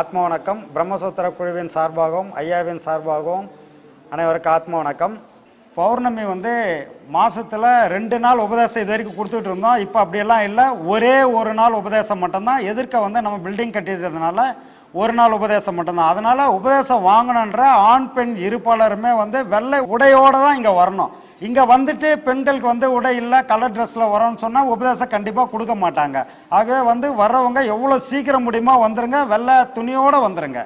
ஆத்ம வணக்கம் பிரம்மசூத்திர குழுவின் சார்பாகவும் ஐயாவின் சார்பாகவும் அனைவருக்கும் ஆத்ம வணக்கம் பௌர்ணமி வந்து மாதத்தில் ரெண்டு நாள் உபதேசம் இது வரைக்கும் கொடுத்துட்டு இருந்தோம். இப்போ அப்படியெல்லாம் இல்லை. ஒரே ஒரு நாள் உபதேசம் மட்டும்தான். எதிர்க்க வந்து நம்ம பில்டிங் கட்டிடுறதுனால ஒரு நாள் உபதேசம் மட்டும்தான். அதனால் உபதேசம் வாங்கணுன்ற ஆண் பெண் இருப்பாளருமே வந்து வெள்ளை உடையோட தான் இங்கே வரணும். இங்கே வந்துட்டு பெண்களுக்கு வந்து உடை இல்லை கலர் ட்ரெஸ்ஸில் வரோம்னு சொன்னால் உபதேசம் கண்டிப்பாக கொடுக்க மாட்டாங்க. ஆகவே வந்து வர்றவங்க எவ்வளோ சீக்கிரம் முடியுமோ வந்துருங்க வெள்ளை துணியோடு வந்துருங்க.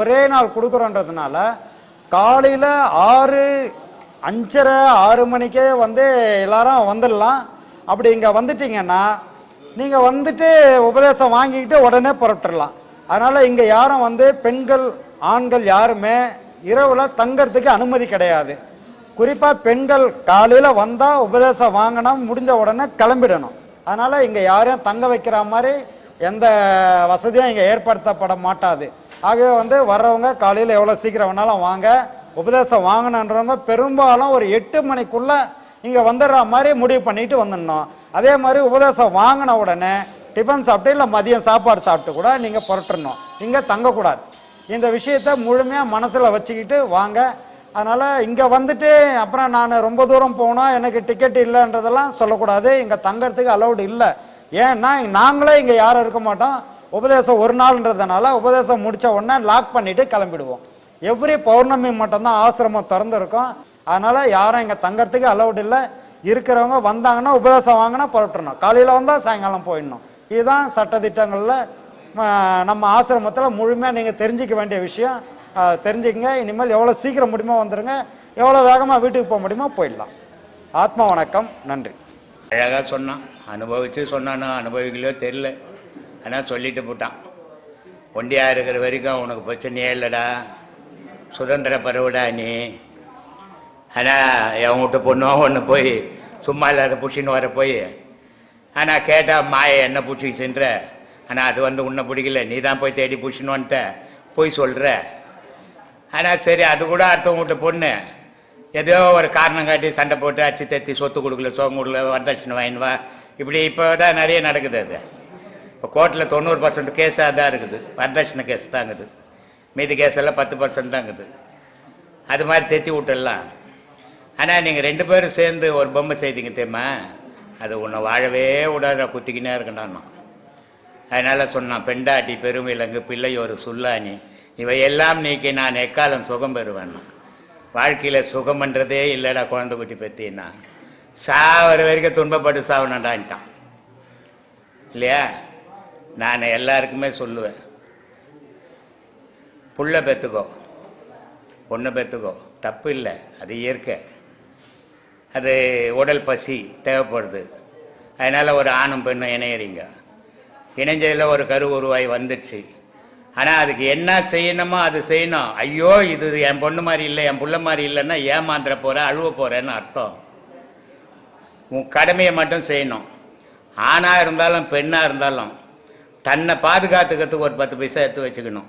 ஒரே நாள் கொடுக்குறோன்றதுனால காலையில் ஆறு அஞ்சரை ஆறு மணிக்கே வந்து எல்லாரும் வந்துடலாம். அப்படி இங்கே வந்துட்டீங்கன்னா நீங்கள் வந்துட்டு உபதேசம் வாங்கிக்கிட்டு உடனே புறப்பட்டுடலாம். அதனால் இங்கே யாரும் வந்து பெண்கள் ஆண்கள் யாருமே இரவில் தங்கறதுக்கு அனுமதி கிடையாது. குறிப்பாக பெண்கள் காலையில் வந்தால் உபதேசம் வாங்கினா முடிஞ்ச உடனே கிளம்பிடணும். அதனால் இங்கே யாரையும் தங்க வைக்கிற மாதிரி எந்த வசதியும் இங்கே ஏற்படுத்தப்பட மாட்டாது. ஆகவே வந்து வர்றவங்க காலையில் எவ்வளோ சீக்கிரம் வேணாலும் வாங்க உபதேசம் வாங்கணுன்றவங்க பெரும்பாலும் ஒரு எட்டு மணிக்குள்ளே இங்கே வந்துடுற மாதிரி முடிவு பண்ணிட்டு வந்துடணும். அதே மாதிரி உபதேசம் வாங்கின உடனே டிஃபன் சாப்பிட்டு இல்லை மதியம் சாப்பாடு சாப்பிட்டு கூட நீங்கள் புரட்டணும். இங்கே தங்கக்கூடாது. இந்த விஷயத்த முழுமையாக மனசில் வச்சுக்கிட்டு வாங்க. அதனால் இங்கே வந்துட்டு அப்புறம் நான் ரொம்ப தூரம் போனால் எனக்கு டிக்கெட் இல்லைன்றதெல்லாம் சொல்லக்கூடாது. இங்கே தங்கறதுக்கு அலௌடு இல்லை. ஏன்னா நாங்களே இங்கே யாரும் இருக்க மாட்டோம். உபதேசம் ஒரு நாள்ன்றதுனால உபதேசம் முடித்த உடனே லாக் பண்ணிவிட்டு கிளம்பிடுவோம். எவ்ரி பௌர்ணமி மட்டும்தான் ஆசிரமம் திறந்துருக்கும். அதனால் யாரும் இங்கே தங்கறதுக்கு அலௌடு இல்லை. இருக்கிறவங்க வந்தாங்கன்னா உபதேசம் வாங்கினா புறப்பட்டுணும் காலையில் வந்தால் சாயங்காலம் போயிடணும். இதுதான் சட்டத்திட்டங்களில் நம்ம ஆசிரமத்தில் முழுமையாக நீங்கள் தெரிஞ்சிக்க வேண்டிய விஷயம். தெரிஞ்சுக்கங்க. இனிமேல் எவ்வளோ சீக்கிரம் முடியுமோ வந்துடுங்க எவ்வளோ வேகமாக வீட்டுக்கு போக முடியுமோ போயிடலாம். ஆத்மா வணக்கம். நன்றி. அழகாக சொன்னான். அனுபவித்து சொன்னானோ அனுபவிக்கலையோ தெரில ஆனால் சொல்லிட்டு போட்டான். ஒண்டியாக இருக்கிற வரைக்கும் உனக்கு பிரச்சனையே இல்லைடா. சுதந்திர பருவடா நீ. ஆனால் என் வீட்டு பொண்ணும் ஒன்று போய் சும்மா இல்லாத பிடிச்சின்னு வர போய் ஆனால் கேட்டால் மாயை என்ன பிடிச்சி சென்ற? ஆனால் அது வந்து உன்னை பிடிக்கல. நீ தான் போய் தேடி பிடிச்சின்னு வந்துட்ட. போய் சொல்கிற ஆனால் சரி அது கூட அடுத்தவங்க வீட்டு பொண்ணு. ஏதோ ஒரு காரணம் காட்டி சண்டை போட்டு அச்சு தத்தி சொத்து கொடுக்கல சோகம் கொடுக்கல வரதட்சணை வாங்கினுவா இப்படி இப்போ தான் நிறைய நடக்குது அது. இப்போ கோர்ட்டில் தொண்ணூறு பர்சன்ட் கேஸாக தான் இருக்குது. வரதட்சணை கேஸ் தாங்குது மீதி கேஸ் எல்லாம் பத்து பர்சன்ட் தாங்குது அது மாதிரி தெத்தி விட்டுடலாம். ஆனால் நீங்கள் ரெண்டு பேரும் சேர்ந்து ஒரு பொம்மை செய்திங்க தெரியுமா? அது உன்னை வாழவே விடாத குத்திக்கினே இருக்கண்டான் அதனால் சொன்னான் பெண்டாட்டி பெருமிலங்கு பிள்ளை ஒரு சுல்லானி இவையெல்லாம் நீக்கி நான் எக்காலம் சுகம் பெறுவேன்? வாழ்க்கையில் சுகம்ன்றதே இல்லைடா குழந்தை குட்டி பற்றினா சாவர வரைக்கும் துன்பப்பட்டு சாவணண்டான்ட்டான் இல்லையா? நான் எல்லாருக்குமே சொல்லுவேன். புள்ள பெற்றுக்கோ பொண்ணை பெற்றுக்கோ தப்பு இல்லை. அது இயற்கை. அது உடல் பசி தேவைப்படுது. அதனால் ஒரு ஆணும் பெண்ணும் இணையறீங்க. இணைஞ்சதில் ஒரு கரு உருவாய் வந்துடுச்சு. ஆனால் அதுக்கு என்ன செய்யணுமோ அது செய்யணும். ஐயோ இது என் பொண்ணு மாதிரி இல்லை என் புள்ள மாதிரி இல்லைன்னா ஏமாந்துற போகிற அழுவ போகிறேன்னு அர்த்தம். உன் கடமையை மட்டும் செய்யணும். ஆணாக இருந்தாலும் பெண்ணாக இருந்தாலும் தன்னை பாதுகாத்துக்கிறதுக்கு ஒரு பத்து பைசா எடுத்து வச்சுக்கணும்.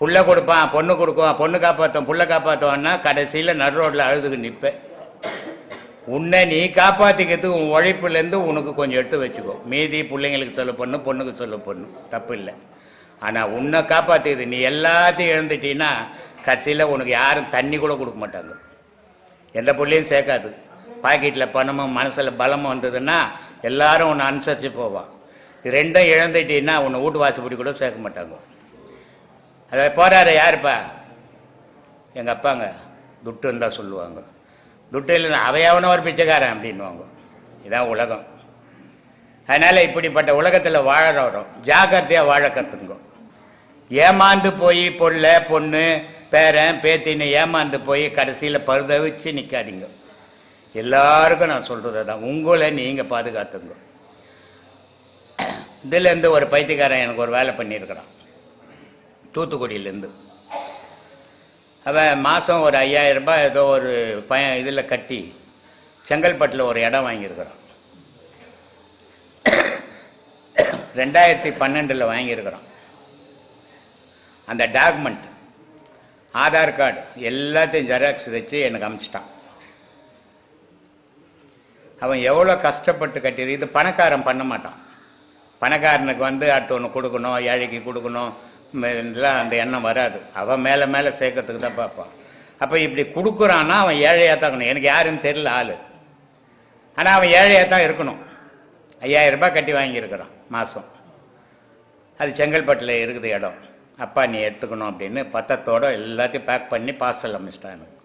புள்ள கொடுப்பான் பொண்ணு கொடுக்குவான் பொண்ணு காப்பாற்றும் புள்ள காப்பாற்றுவான்னா கடைசியில் நடு ரோட்டில் அழுதுக்கு நிற்பேன் உன்னை நீ காப்பாற்றிக்கிறதுக்கு உன் உழைப்புலேருந்து உனக்கு கொஞ்சம் எடுத்து வச்சுக்கோ. மீதி பிள்ளைங்களுக்கு சொல்ல பொண்ணு பொண்ணுக்கு சொல்ல பொண்ணு. தப்பு இல்லை. ஆனால் உன்னை காப்பாற்றுது நீ எல்லாத்தையும் எழுந்துட்டீன்னா கடைசியில் உனக்கு யாரும் தண்ணி கூட கொடுக்க மாட்டாங்க. எந்த புள்ளையும் சேர்க்காது. பாக்கெட்டில் பணமும் மனசில் பலமும் வந்ததுன்னா எல்லாரும் உன்னை அனுசரித்து போவான். இது ரெண்டும் இழந்துட்டீன்னா உன்னை வீட்டு வாசப்படி கூட சேர்க்க மாட்டாங்க. அதை போகிறாரு யாருப்பா? எங்கள் அப்பாங்க. துட்டு இருந்தால் சொல்லுவாங்க. துட்டு இல்லைன்னா அவையாவன ஒரு பிச்சைக்காரன் அப்படின்வாங்க இதான் உலகம். அதனால் இப்படிப்பட்ட உலகத்தில் வாழறோம். ஜாக்கிரதையாக வாழ கற்றுங்க ஏமாந்து போய் பொல்ல பொண்ணு பேரன் பேத்தின்னு ஏமாந்து போய் கடைசியில் பரிதவிச்சு நிற்காதீங்க எல்லாருக்கும் நான் சொல்கிறது தான் உங்களை நீங்கள் பாதுகாத்துங்க. இதுலேருந்து ஒரு பைத்தியக்காரன் எனக்கு ஒரு வேலை பண்ணியிருக்கிறான். தூத்துக்குடியிலேருந்து. அவன் மாதம் ஒரு ஐயாயிரம் ரூபாய் ஏதோ ஒரு பய இதில் கட்டி செங்கல்பட்டில் ஒரு இடம் வாங்கியிருக்கிறான். ரெண்டாயிரத்தி பன்னெண்டில் வாங்கியிருக்கிறான். அந்த டாக்குமெண்ட் ஆதார் கார்டு எல்லாத்தையும் ஜெராக்ஸ் வச்சு எனக்கு அமுச்சிட்டான். அவன் எவ்வளோ கஷ்டப்பட்டு கட்டியிருக்கு இது பணக்காரன் பண்ண மாட்டான். பணக்காரனுக்கு வந்து அடுத்தவனு கொடுக்கணும் ஏழைக்கு கொடுக்கணும் இதெல்லாம் அந்த எண்ணம் வராது. அவன் மேலே மேலே சேர்க்கறதுக்கு தான் பார்ப்பான். அப்போ இப்படி கொடுக்குறான்னா அவன் ஏழையாக தான் இருக்கணும். எனக்கு யாருன்னு தெரியல ஆள். ஆனால் அவன் ஏழையாக தான் இருக்கணும். ஐயாயிரம் ரூபாய் கட்டி வாங்கியிருக்கிறான் மாதம் அது செங்கல்பட்டில் இருக்குது இடம். அப்பா நீ எடுத்துக்கணும் அப்படின்னு பத்தத்தோடு எல்லாத்தையும் பேக் பண்ணி பார்சல் அமைச்சிட்டான் எனக்கு.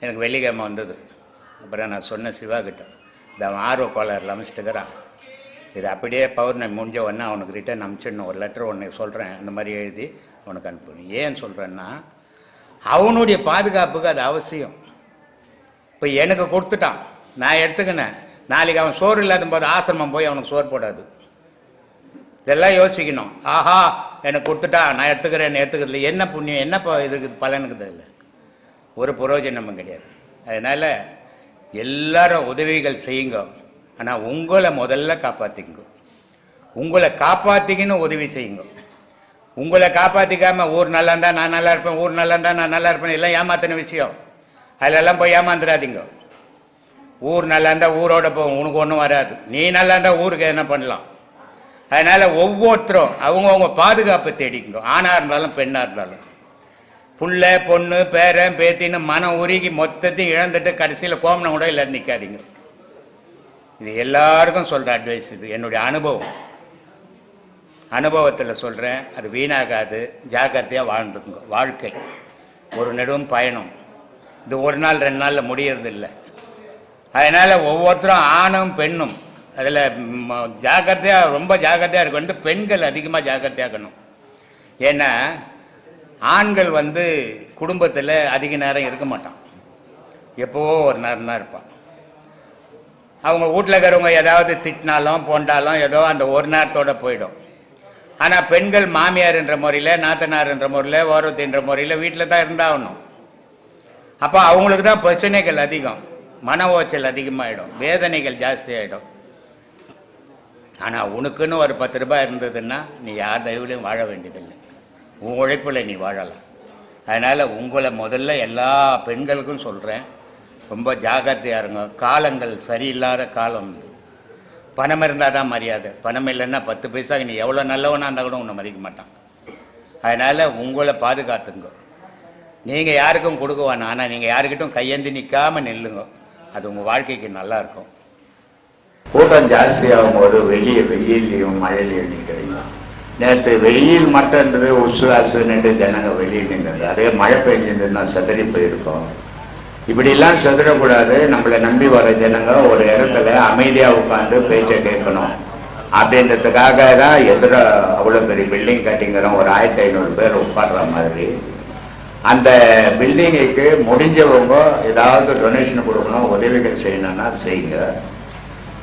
எனக்கு வெள்ளிக்கிழமை வந்தது. அப்புறம் நான் சொன்னேன் சிவா கிட்ட இந்த அவன் ஆர்வ கோளாறு அமைச்சிட்டுக்கிறான். இது அப்படியே பௌர்ணமி முடிஞ்ச உடனே அவனுக்கு ரிட்டர்ன் அனுப்பிச்சிடணும் ஒரு லெட்டர் ஒன்று சொல்கிறேன் அந்த மாதிரி எழுதி உனக்கு அனுப்பணும் ஏன் சொல்கிறேன்னா அவனுடைய பாதுகாப்புக்கு அது அவசியம். இப்போ எனக்கு கொடுத்துட்டான். நான் எடுத்துக்கினேன். நாளைக்கு அவன் சோறு இல்லாத போது ஆசிரமம் போய் அவனுக்கு சோறு போடாது. இதெல்லாம் யோசிக்கணும். ஆஹா எனக்கு கொடுத்துட்டா நான் எடுத்துக்கிறேன் எடுத்துக்கிறதுல என்ன புண்ணியம் என்ன ப- இதுக்கு பலனுக்குது இல்லை ஒரு புரோஜனமும் கிடையாது. அதனால் எல்லாரும் உதவிகள் செய்யுங்க. ஆனால் உங்களை முதல்ல காப்பாற்றிங்க உங்களை காப்பாற்றிக்கின்னு உதவி செய்யுங்க. உங்களை காப்பாற்றிக்காம ஊர் நல்லா இருந்தால் நான் நல்லா இருப்பேன் ஊர் நல்லா இருந்தால் நான் நல்லா இருப்பேன் எல்லாம் ஏமாத்தின விஷயம். அதிலெல்லாம் போய் ஏமாந்துடாதீங்க. ஊர் நல்லா இருந்தால் ஊரோட போகும் உனக்கு ஒன்றும் வராது. நீ நல்லா இருந்தால் ஊருக்கு என்ன பண்ணலாம்? அதனால ஒவ்வொருத்தரும் அவங்கவுங்க பாதுகாப்பை தேடிக்கங்க ஆணாக இருந்தாலும் பெண்ணாக இருந்தாலும். புள்ள பொண்ணு பேரன் பேத்தின்னு மனம் உருகி மொத்தத்தையும் இழந்துட்டு கடைசியில் கோமனம் கூட இல்லை நிற்காதீங்க இது எல்லாருக்கும் சொல்கிற அட்வைஸ் இது. என்னுடைய அனுபவம். அனுபவத்தில் சொல்கிறேன் அது வீணாகாது. ஜாக்கிரதையாக வாழ்ந்துக்குங்க. வாழ்க்கை. ஒரு நெடும் பயணம். இது ஒரு நாள் ரெண்டு நாளில் முடியறதில்லை. அதனால் ஒவ்வொருத்தரும் ஆணும் பெண்ணும் அதில் ஜாக்கிரதையாக ரொம்ப ஜாக்கிரதையாக இருக்கணும் பெண்கள் அதிகமாக ஜாக்கிரதையாக இருக்கணும். ஏன்னா ஆண்கள் வந்து குடும்பத்தில் அதிக நேரம் இருக்க மாட்டான். எப்போவோ ஒரு நேரம் தான் இருப்பான். அவங்க வீட்டில் இருக்கிறவங்க ஏதாவது திட்டினாலும் போண்டாலும் ஏதோ அந்த ஒரு நேரத்தோட போயிடும். ஆனால் பெண்கள் மாமியார்ன்ற முறையில் நாத்தனார்ன்ற முறையில் ஓரத்தின்ற முறையில் வீட்டில் தான் இருந்தாகணும். அப்போ அவங்களுக்கு தான் பிரச்சனைகள் அதிகம். மன ஓச்சல் அதிகமாகிடும் வேதனைகள் ஜாஸ்தி ஆகிடும் ஆனால் உனக்குன்னு ஒரு பத்து ரூபாய் இருந்ததுன்னா நீ யார் தயவுலையும் வாழ வேண்டியதில்லை. உன் உழைப்பில் நீ வாழலாம். அதனால் உங்களை முதல்ல எல்லா பெண்களுக்கும் சொல்கிறேன் ரொம்ப ஜாக்கிரதையாக இருங்க. காலங்கள் சரியில்லாத காலம். பணம் இருந்தால் தான் மரியாதை. பணம் இல்லைன்னா பத்து பைசா நீ எவ்வளோ நல்லவனாக இருந்தால் கூட உன்னை மதிக்க மாட்டான். அதனால் உங்களை பாதுகாத்துங்க. நீங்கள் யாருக்கும் கொடுக்க வேணாம். ஆனால் நீங்கள் யாருக்கிட்டும் கையேந்தி நிற்காமல் நில்லுங்க. அது உங்கள் வாழ்க்கைக்கு நல்லா இருக்கும். கூட்டம் ஜாஸ்தியாகும் போது வெளியே வெயிலையும் மழையிலையும் நிற்கிறீங்க நேற்று வெயில் மட்டும் இருந்தது உசுவாசுன்னுட்டு ஜனங்க வெளியே நின்றது. அதே மழை பெஞ்சிருந்ததுன்னா செதறி போயிருக்கோம். இப்படிலாம் செதறக்கூடாது நம்மளை நம்பி வர ஜனங்க ஒரு இடத்துல அமைதியாக உட்காந்து பேச்சை கேட்கணும். அப்படின்றதுக்காக தான் எதிர அவ்வளோ பெரிய பில்டிங் கட்டிங்கிறோம் ஒரு ஆயிரத்தி ஐநூறு பேர் உட்கார்ற மாதிரி. அந்த பில்டிங்குக்கு முடிஞ்சவங்க ஏதாவது டொனேஷன் கொடுக்கணும் உதவிகள் செய்யணும்னா செய்யுங்க.